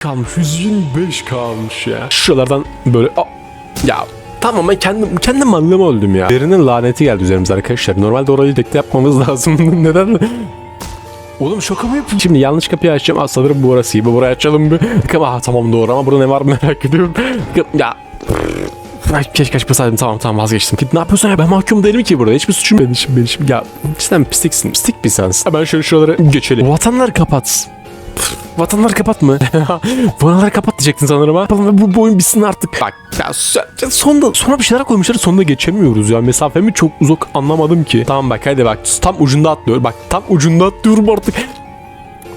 kalmış. 125 kalmış ya. Şuralardan böyle Aa, ya Tamam ben kendim kendim mallama öldüm ya. Derinin laneti geldi üzerimize arkadaşlar. Normalde orayı dekte yapmamız lazım. Neden? Oğlum şaka mı yapıyorsun? Şimdi yanlış kapıyı açacağım. Aa, sanırım bu orası gibi. Burayı açalım bir. Aa, tamam doğru ama burada ne var merak ediyorum. Ya Ay, keşke açmasaydım tamam tamam vazgeçtim. Ne yapıyorsun ya ben mahkum değilim ki burada. Hiçbir suçum benim için benim için. Ya cidden pisliksin. Pislik bir sensin. Ben şöyle şuraları geçelim. Vatanlar kapat. Pf, Vatanları kapat mı? Vatanları kapat diyecektin sanırım ha. Yapalım ve bu, bu oyun bitsin artık. Bak ya sonda sonra bir şeyler koymuşlar sonunda geçemiyoruz ya. Mesafemi çok uzak anlamadım ki. Tamam bak hadi bak tam ucunda atlıyor. Bak tam ucunda atlıyorum artık.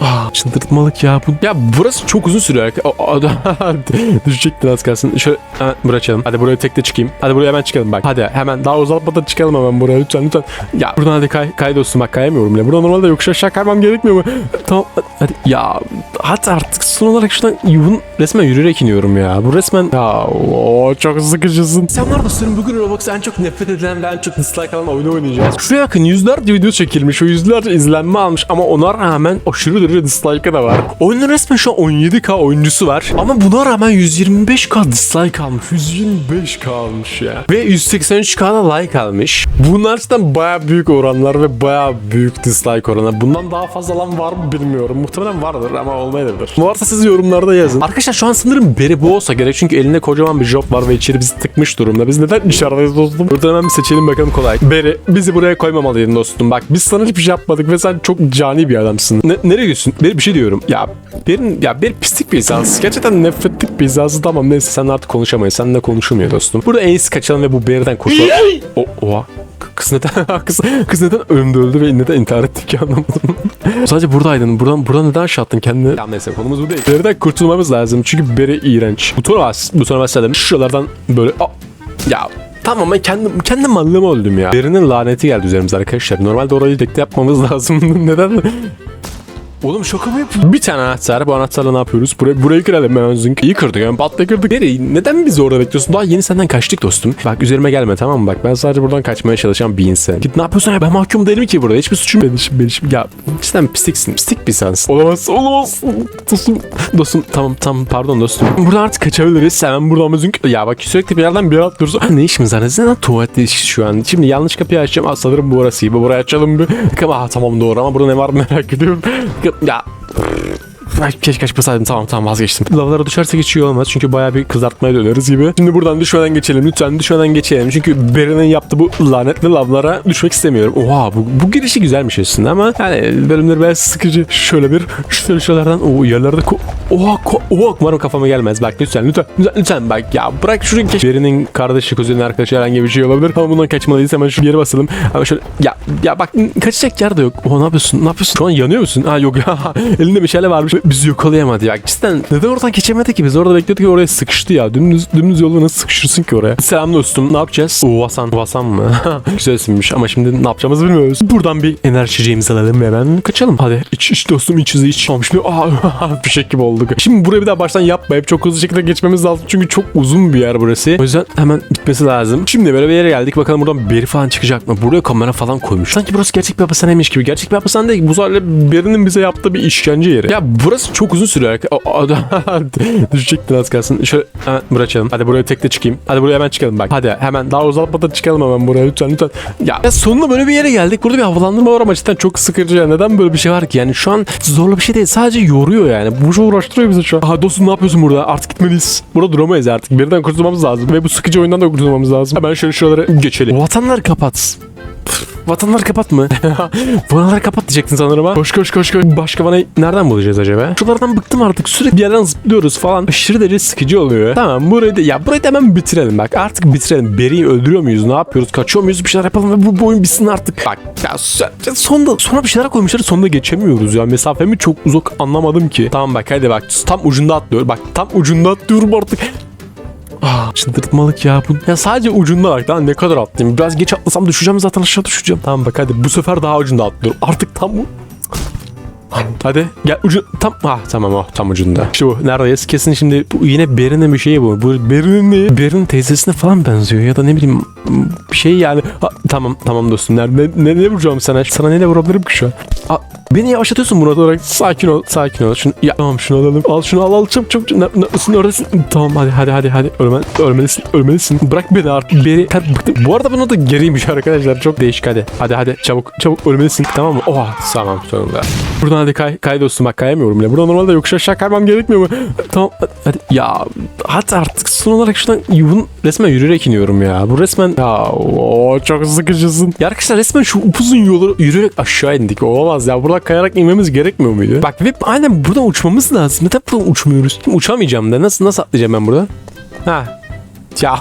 Ah, çıldırtmalık ya bu. Ya burası çok uzun sürüyor. O- Düşecektin az kalsın. Şöyle buraya açalım. Hadi buraya tekte çıkayım. Hadi buraya hemen çıkalım bak. Hadi hemen daha uzatmadan çıkalım hemen buraya lütfen lütfen. Ya buradan hadi kay, kay dostum bak kayamıyorum bile. Buradan normalde yokuş aşağı kaymam gerekmiyor mu? Tamam hadi ya hadi artık son olarak şuradan yuvun resmen yürüyerek iniyorum ya. Bu resmen ya o çok sıkıcısın. Selamlar dostlarım bugün Roblox'ta en çok nefret edilen ve en çok dislike alan oyunu oynayacağız. Şuraya bakın yüzlerce video çekilmiş. O yüzlerce izlenme almış ama ona rağmen aşırı derece dislike'ı da var. Oyunun resmen şu an 17k oyuncusu var. Ama buna rağmen 125k dislike almış. 125k almış ya. Ve 183k da like almış. Bunlar cidden baya büyük oranlar ve baya büyük dislike oranı. Bundan daha fazla alan var mı bilmiyorum. Muhtemelen vardır ama olmayabilir. Varsa siz yorumlarda yazın. Arkadaşlar şu an sanırım beri bu olsa gerek. Çünkü elinde kocaman bir job var ve içeri bizi tıkmış durumda. Biz neden dışarıdayız dostum? Buradan hemen bir seçelim bakalım kolay. Beri bizi buraya koymamalıydın dostum. Bak biz sana hiçbir şey yapmadık ve sen çok cani bir adamsın. Ne, nereye gidiyorsun? Beri bir şey diyorum. Ya Berin ya bir pislik bir insansın. Gerçekten nefretlik bir insansın. Tamam neyse sen artık konuşamayız. Seninle konuşulmuyor dostum. Burada en iyisi kaçalım ve bu Beri'den kurtulalım. o, oha. Kız neden kız, kız neden önümde öldü ve neden intihar etti ki anlamadım. Sadece buradaydın. Buradan buradan neden aşağı attın kendini? Ya neyse konumuz bu değil. Beri'den kurtulmamız lazım. Çünkü Beri iğrenç. Bu sonra bu sonra mesela şuralardan böyle Aa, ya Tamam ben kendim kendim mallama öldüm ya. Derinin laneti geldi üzerimize arkadaşlar. Normalde orayı dekte yapmamız lazım. neden? Oğlum şaka mı yapıyorsun? Bir tane anahtar. Bu anahtarla ne yapıyoruz? Burayı, burayı kıralım hemen zınk. İyi kırdık yani patla kırdık. Nereye? Neden bizi orada bekliyorsun? Daha yeni senden kaçtık dostum. Bak üzerime gelme tamam mı? Bak ben sadece buradan kaçmaya çalışan bir insan. Git ne yapıyorsun ya? Ben mahkum değilim ki burada. Hiçbir suçum benim için. Benim için. Ya cidden pisliksin. Pislik bir sensin. Olamaz. Olamaz. Dostum. Dostum tamam tamam pardon dostum. Buradan artık kaçabiliriz. Hemen buradan zınk. Ya bak sürekli bir yerden bir yer atlıyoruz. Ne işimiz var? Neden tuvalette şu an? Şimdi yanlış kapıyı açacağım. Aa, sanırım bu orası gibi. Burayı açalım bir. Aa, tamam doğru ama burada ne var merak ediyorum. Ya Ay, keşke açmasaydım tamam tamam vazgeçtim. Lavlara düşersek hiç iyi olmaz çünkü baya bir kızartmaya döneriz gibi. Şimdi buradan düşmeden geçelim lütfen düşmeden geçelim. Çünkü Beren'in yaptığı bu lanetli lavlara düşmek istemiyorum. Oha bu, bu girişi güzelmiş aslında ama yani bölümleri biraz sıkıcı. Şöyle bir şöyle şeylerden o yerlerde ko Oha ko oha umarım kafama gelmez. Bak lütfen lütfen lütfen, lütfen bak ya bırak şunu geç. Beren'in kardeşi kuzenin arkadaşı herhangi bir şey olabilir ama bundan kaçmalıyız hemen şu yere basalım. Ama şöyle ya ya bak kaçacak yer de yok. Oha ne yapıyorsun ne yapıyorsun? Şu an yanıyor musun? Ha yok ya elinde bir şeyler varmış. Bizi yakalayamadı ya. Cidden neden oradan geçemedi ki? Biz orada bekliyorduk oraya sıkıştı ya. Dümdüz, dümdüz yolda nasıl sıkışırsın ki oraya? Selam dostum. Ne yapacağız? Vasan. Vasan mı? Güzel isimmiş ama şimdi ne yapacağımızı bilmiyoruz. Buradan bir enerji içeceğimizi alalım ve hemen kaçalım. Hadi iç iç dostum iç hızı iç. Tamam şimdi bir şey gibi olduk. Şimdi buraya bir daha baştan yapmayıp çok hızlı şekilde geçmemiz lazım. Çünkü çok uzun bir yer burası. O yüzden hemen bitmesi lazım. Şimdi böyle bir yere geldik. Bakalım buradan beri falan çıkacak mı? Buraya kamera falan koymuş. Sanki burası gerçek bir hapishaneymiş gibi. Gerçek bir hapishane değil. Bu sadece berinin bize yaptığı bir işkence yeri. Ya burası çok uzun sürüyor. O- o- Düşecektin az kalsın. Şöyle hemen buraya açalım. Hadi buraya tekte çıkayım. Hadi buraya hemen çıkalım bak. Hadi hemen daha uzatmadan çıkalım hemen buraya lütfen lütfen. Ya, ya sonunda böyle bir yere geldik. Burada bir havalandırma var ama cidden çok sıkıcı ya. Neden böyle bir şey var ki? Yani şu an zorlu bir şey değil. Sadece yoruyor yani. Bu şey uğraştırıyor bizi şu an. Aha dostum ne yapıyorsun burada? Artık gitmeliyiz. Burada duramayız artık. Birden kurtulmamız lazım. Ve bu sıkıcı oyundan da kurtulmamız lazım. Hemen şöyle şuraları geçelim. Vatanlar kapat. Vatanlar kapat mı? Vatanlar kapat diyecektin sanırım ha. Koş koş koş koş. Başka bana nereden bulacağız acaba? Şuralardan bıktım artık. Sürekli bir yerden zıplıyoruz falan. Aşırı derece sıkıcı oluyor. Tamam burayı da ya burayı da hemen bitirelim bak. Artık bitirelim. Beri'yi öldürüyor muyuz? Ne yapıyoruz? Kaçıyor muyuz? Bir şeyler yapalım ve bu, bu oyun bitsin artık. Bak ya so- sonda sonra bir şeyler koymuşlar. Sonunda geçemiyoruz ya. Mesafemi çok uzak anlamadım ki. Tamam bak hadi bak. Tam ucunda atlıyor. Bak tam ucunda atlıyorum artık. Ah, çıldırtmalık ya bu. Ya sadece ucunda bak daha ne kadar atlayayım. Biraz geç atlasam düşeceğim zaten aşağı düşeceğim. Tamam bak hadi bu sefer daha ucunda atlıyorum. Artık tam bu. Hadi gel ucu tam ah tamam o tam ucunda. Bu neredeyiz? Kesin şimdi bu yine Berin'in bir şeyi bu. Bu Berin'in ne? Berin'in teyzesine falan benziyor ya da ne bileyim bir şey yani. Ha, tamam tamam dostum. Nerede ne, ne vuracağım sana? Sana neyle vurabilirim ki şu an? Aa, beni yavaşlatıyorsun Murat olarak. Sakin ol, sakin ol. Şunu, ya, tamam şunu alalım. Al şunu al al çabuk çabuk. Ne, neredesin neredesin? Tamam hadi hadi hadi hadi. Ölme, ölmelisin ölmelisin. Bırak beni artık. Beni ter bıktım. Bu arada bunun da geriymiş arkadaşlar. Çok değişik hadi. Hadi hadi çabuk çabuk ölmelisin. Tamam mı? Oha tamam sonunda. Buradan hadi kay, kay dostum bak kayamıyorum bile. Buradan normalde yokuş aşağı kaymam gerekmiyor mu? Tamam hadi, hadi. Ya hadi artık son olarak şuradan yuvun resmen yürüyerek iniyorum ya. Bu resmen ya o çok sıkıcısın. Ya arkadaşlar resmen şu upuzun yolu yürüyerek aşağı indik. Olamaz ya. Buradan kayarak inmemiz gerekmiyor muydu? Bak ve aynen buradan uçmamız lazım. Neden buradan uçmuyoruz? Uçamayacağım da. Nasıl nasıl atlayacağım ben buradan? Ha. Ya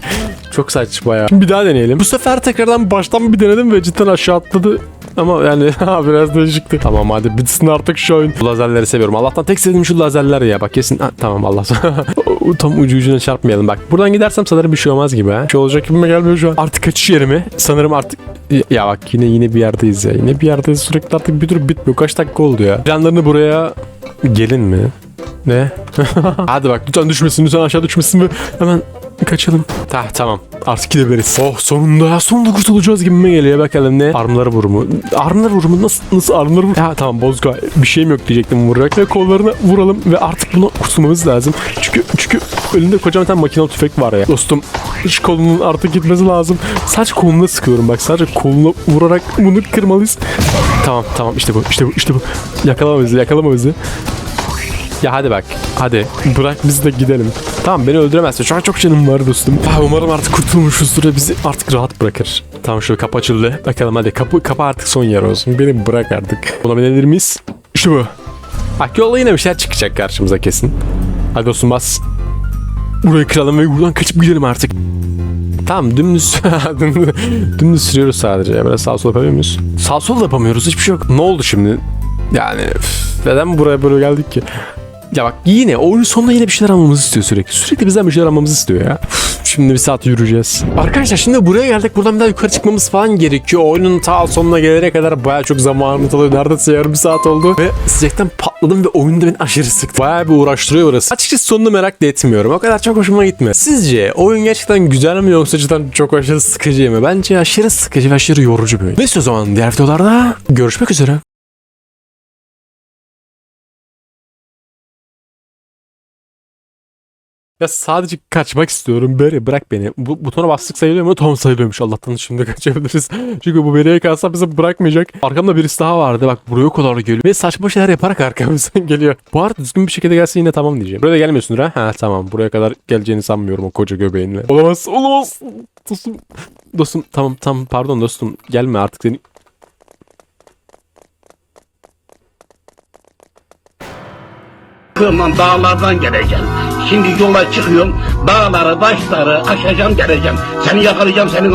çok saçma ya. Şimdi bir daha deneyelim. Bu sefer tekrardan baştan bir denedim ve cidden aşağı atladı. Ama yani biraz değişikti. Tamam hadi bitsin artık şu oyun. Bu lazerleri seviyorum. Allah'tan tek sevdiğim şu lazerler ya. Bak kesin. Ha, tamam Allah. Tam ucu ucuna çarpmayalım. Bak buradan gidersem sanırım bir şey olmaz gibi ha. Bir şey olacak gibi mi gelmiyor şu an. Artık kaçış yerimi. Sanırım artık ya bak yine yine bir yerdeyiz ya. Yine bir yerdeyiz. Sürekli artık bir dur bitmiyor. Kaç dakika oldu ya. Planlarını buraya gelin mi? Ne? Hadi bak lütfen düşmesin lütfen aşağı düşmesin ve hemen kaçalım. Ta, tamam artık gidebiliriz. Oh sonunda sonunda kurtulacağız gibime geliyor bakalım ne? Armları vurumu. Armları vurumu nasıl nasıl armları vurumu? Ya tamam bozga bir şeyim yok diyecektim vurarak ve kollarına vuralım ve artık bunu kurtulmamız lazım. Çünkü çünkü önünde kocaman tane makinalı tüfek var ya. Dostum hiç kolunun artık gitmesi lazım. Sadece koluna sıkıyorum bak sadece koluna vurarak bunu kırmalıyız. Tamam tamam işte bu işte bu işte bu. Yakalama bizi yakalama bizi. Ya hadi bak. Hadi. Bırak biz de gidelim. Tamam beni öldüremezsin. Şu an çok canım var dostum. Ah, umarım artık kurtulmuşuzdur ve bizi artık rahat bırakır. Tamam şu kapı açıldı. Bakalım hadi kapı kapı artık son yer olsun. Beni bırak artık. Bulabilir miyiz? İşte bu. Bak yolda yine bir şeyler çıkacak karşımıza kesin. Hadi dostum bas. Burayı kıralım ve buradan kaçıp gidelim artık. Tamam dümdüz dümdüz, sürüyoruz sadece. Biraz sağ sol yapabiliyor muyuz? Sağ sol da yapamıyoruz. Hiçbir şey yok. Ne oldu şimdi? Yani üf, neden buraya böyle geldik ki? Ya bak yine oyunun sonunda yine bir şeyler almamızı istiyor sürekli. Sürekli bizden bir şeyler almamızı istiyor ya. Şimdi bir saat yürüyeceğiz. Arkadaşlar şimdi buraya geldik. Buradan bir daha yukarı çıkmamız falan gerekiyor. Oyunun ta sonuna gelene kadar baya çok zamanımız alıyor. Neredeyse yarım saat oldu. Ve sıcaktan patladım ve oyunda beni aşırı sıktı. Baya bir uğraştırıyor orası. Açıkçası sonunu merak da etmiyorum. O kadar çok hoşuma gitmiyor. Sizce oyun gerçekten güzel mi yoksa cidden çok aşırı sıkıcı mı? Bence aşırı sıkıcı ve aşırı yorucu bir oyun. Neyse o zaman diğer videolarda görüşmek üzere. Ya sadece kaçmak istiyorum. Böyle bırak beni. Bu butona bastık sayılıyor mu? Tamam sayılıyormuş. Allah'tan şimdi kaçabiliriz. Çünkü bu beni kalsa bizi bırakmayacak. Arkamda birisi daha vardı. Bak buraya o kadar geliyor. Ve saçma şeyler yaparak arkamızdan geliyor. Bu arada düzgün bir şekilde gelse yine tamam diyeceğim. Buraya da gelmiyorsun ha? Ha tamam. Buraya kadar geleceğini sanmıyorum o koca göbeğinle. Olamaz. Olamaz. Dostum. Dostum tamam tamam pardon dostum. Gelme artık seni. Kırman dağlardan geleceğim. Şimdi yola çıkıyorum. Dağları, taşları aşacağım geleceğim. Seni yakalayacağım senin